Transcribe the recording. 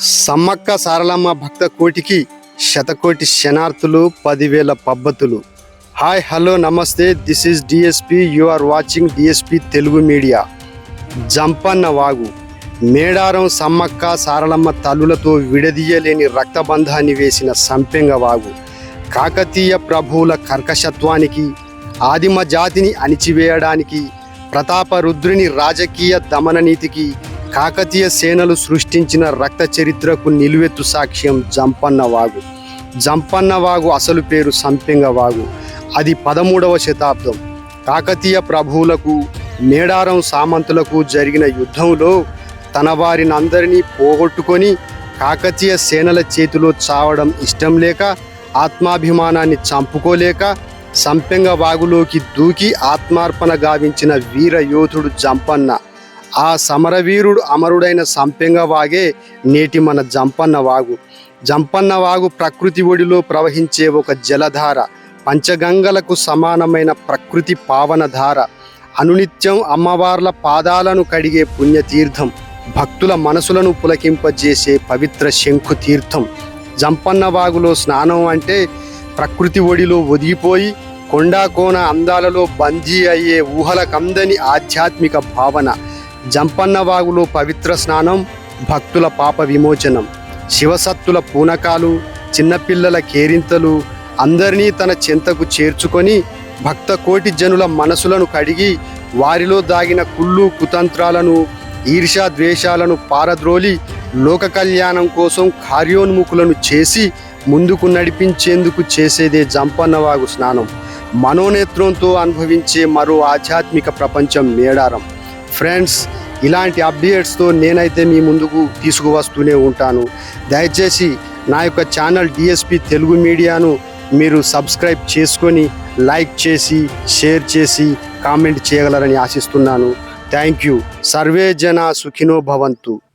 సమ్మక్క సారలమ్మ భక్త కోటికి శతకోటి శనార్థులు పదివేల పబ్బతులు. హాయ్ హలో నమస్తే this is DSP you are watching DSP Telugu media. Jampanna వాగు. మేడారం సమ్మక్క సారలమ్మ తల్లులతో విడదీయలేని రక్తబంధాన్ని వేసిన సంపెంగ వాగు. కాకతీయ ప్రభువుల కర్కశత్వానికి ఆదిమ జాతిని అణిచివేయడానికి ప్రతాపరుద్రుని రాజకీయ దమన నీతికి కాకతీయ సేనలు సృష్టించిన రక్త చరిత్రకు నిలువెత్తు సాక్ష్యం జంపన్న వాగు జంపన్న వాగు అసలు పేరు సంపెంగ వాగు అది పదమూడవ శతాబ్దం. కాకతీయ ప్రభువులకు మేడారం సామంతులకు జరిగిన యుద్ధంలో తన వారినందరినీ పోగొట్టుకొని కాకతీయ సేనల చేతిలో చావడం ఇష్టం లేక ఆత్మాభిమానాన్ని చంపుకోలేక సంపెంగ వాగులోకి దూకి ఆత్మార్పణ గావించిన వీర యోధుడు జంపన్న. ఆ సమరవీరుడు అమరుడైన సంపెంగ వాగే నేటి మన జంపన్న వాగు. జంపన్న వాగు ప్రకృతి ఒడిలో ప్రవహించే ఒక జలధార పంచగంగలకు సమానమైన ప్రకృతి పావనధార. అనునిత్యం అమ్మవార్ల పాదాలను కడిగే పుణ్యతీర్థం భక్తుల మనసులను పులకింపజేసే పవిత్ర శంఖు తీర్థం జంపన్న వాగులో స్నానం అంటే ప్రకృతి ఒడిలో ఒదిగిపోయి కొండా కోన అందాలలో బందీ అయ్యే ఊహలకందని ఆధ్యాత్మిక భావన. జంపన్నవాగులో పవిత్ర స్నానం భక్తుల పాప విమోచనం శివసత్తుల పూనకాలు చిన్నపిల్లల కేరింతలు అందరినీ తన చెంతకు చేర్చుకొని భక్త కోటి జనుల మనసులను కడిగి వారిలో దాగిన కుళ్ళు కుతంత్రాలను ఈర్షా ద్వేషాలను పారద్రోలి లోక కళ్యాణం కోసం కార్యోన్ముఖులను చేసి ముందుకు నడిపించేందుకు చేసేదే జంపన్నవాగు స్నానం. మనోనేత్రంతో అనుభవించే మరో ఆధ్యాత్మిక ప్రపంచం మేడారం. ఫ్రెండ్స్ ఇలాంటి అప్డేట్స్తో నేనైతే మీ ముందుకు తీసుకువస్తూనే ఉంటాను. దయచేసి నా యొక్క ఛానల్ డిఎస్పి తెలుగు మీడియాను మీరు సబ్స్క్రైబ్ చేసుకొని లైక్ చేసి షేర్ చేసి కామెంట్ చేయగలరని ఆశిస్తున్నాను. Thank you. సర్వే జన సుఖినో భవంతు.